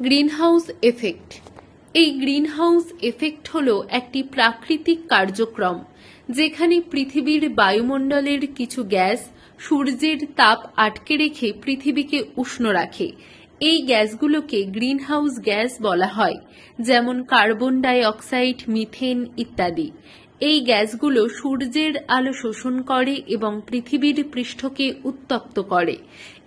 Greenhouse effect. এই greenhouse effect হল একটি প্রাকৃতিক কার্যক্রম, যেখানে পৃথিবীর বায়ুমণ্ডলের কিছু গ্যাস সূর্যের তাপ আটকে রেখে পৃথিবীকে উষ্ণ রাখে। এই গ্যাসগুলোকে গ্রিনহাউস গ্যাস বলা হয়, যেমন কার্বন ডাই অক্সাইড মিথেন ইত্যাদি। এই গ্যাসগুলো সূর্যের আলো শোষণ করে এবং পৃথিবীর পৃষ্ঠকে উত্তপ্ত করে।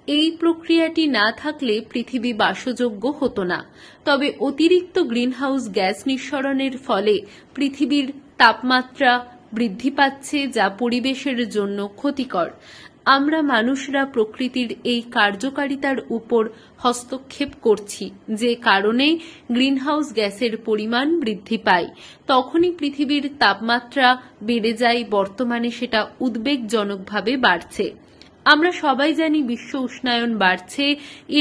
এই প্রক্রিয়াটি না থাকলে পৃথিবী বাসযোগ্য হতো না। তবে অতিরিক্ত গ্রিনহাউস গ্যাস নিঃসরণের ফলে পৃথিবীর তাপমাত্রা বৃদ্ধি পাচ্ছে, যা পরিবেশের জন্য ক্ষতিকর। আমরা মানুষরা প্রকৃতির এই কার্যকারিতার উপর হস্তক্ষেপ করছি। যে কারণে গ্রিনহাউস গ্যাসের পরিমাণ বৃদ্ধি পায়। তখনই পৃথিবীর তাপমাত্রা বেড়ে যায়, বর্তমানে সেটা উদ্বেগজনকভাবে বাড়ছে। আমরা সবাই জানি বিশ্ব উষ্ণায়ন বাড়ছে,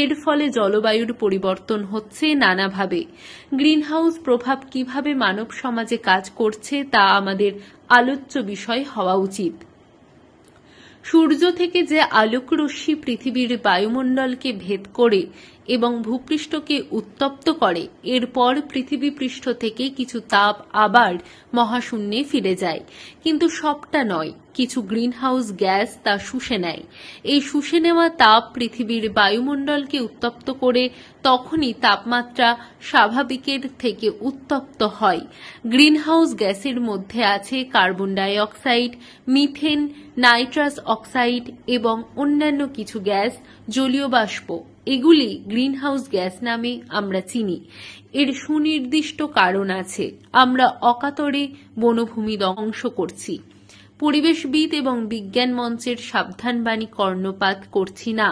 এর ফলে জলবায়ুর পরিবর্তন হচ্ছে নানাভাবে। গ্রিনহাউস প্রভাব কীভাবে মানব সমাজে কাজ করছে তা আমাদের আলোচ্য বিষয় হওয়া উচিত। সূর্য থেকে যে আলোক রশ্মি পৃথিবীর বায়ুমণ্ডলকে ভেদ করে এবং ভূপৃষ্ঠকে উত্তপ্ত করে, এরপর পৃথিবী পৃষ্ঠ থেকে কিছু তাপ আবার মহাশূন্যে ফিরে যায়। কিন্তু সবটা নয়। কিছু গ্রিনহাউস গ্যাস তা শুষে নেয়। এই শুষে নেওয়া তাপ পৃথিবীর বায়ুমণ্ডলকে উত্তপ্ত করে তখনই তাপমাত্রা স্বাভাবিকের থেকে উত্তপ্ত হয়। গ্রিনহাউস গ্যাসের মধ্যে আছে carbon dioxide methane, nitrous oxide এবং অন্যান্য কিছু গ্যাস, জলীয় বাষ্প। এগুলি গ্রিনহাউস গ্যাস নামে আমরা চিনি। এর সুনির্দিষ্ট কারণ আছে। আমরা অকাতরে বনভূমি ধ্বংস করছি। পরিবেশবিদ এবং বিজ্ঞান মঞ্চের সাবধানবাণী কর্ণপাত করছি না।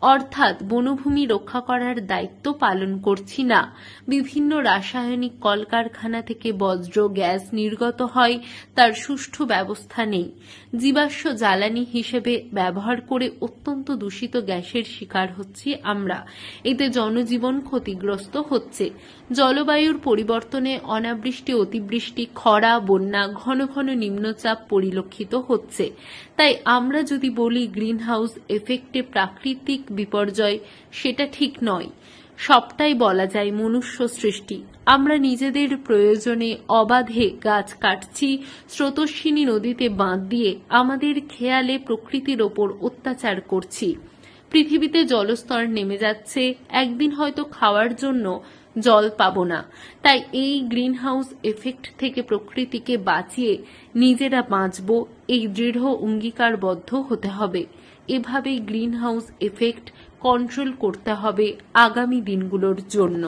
অর্থাৎ বনভূমি রক্ষা করার দায়িত্ব পালন করছি না। বিভিন্ন রাসায়নিক কলকারখানা থেকে বজ্র গ্যাস নির্গত হয়, তার সুষ্ঠু ব্যবস্থা নেই। জীবাশ্ম জ্বালানি হিসেবে ব্যবহার করে অত্যন্ত দূষিত গ্যাসের শিকার হচ্ছি আমরা। এতে জনজীবন ক্ষতিগ্রস্ত হচ্ছে। জলবায়ুর পরিবর্তনে অনাবৃষ্টি, অতিবৃষ্টি, খরা, বন্যা, ঘন ঘন নিম্নচাপ পরিলক্ষিত হচ্ছে। তাই আমরা যদি বলি গ্রিনহাউস এফেক্টে প্রাকৃতিক বিপর্যয়, সেটা ঠিক নয়। সবটাই বলা যায় মনুষ্য সৃষ্টি। আমরা নিজেদের প্রয়োজনে অবাধে গাছ কাটছি, স্রোতস্বিনী নদীতে বাঁধ দিয়ে আমাদের খেয়ালে প্রকৃতির ওপর অত্যাচার করছি। পৃথিবীতে জলস্তর নেমে যাচ্ছে, একদিন হয়তো খাওয়ার জন্য জল পাবো না। তাই এই গ্রিনহাউস এফেক্ট থেকে প্রকৃতিকে বাঁচিয়ে নিজেরা বাঁচব, এই দৃঢ় অঙ্গীকারবদ্ধ হতে হবে। এভাবেই গ্রিনহাউস এফেক্ট কন্ট্রোল করতে হবে আগামী দিনগুলোর জন্য।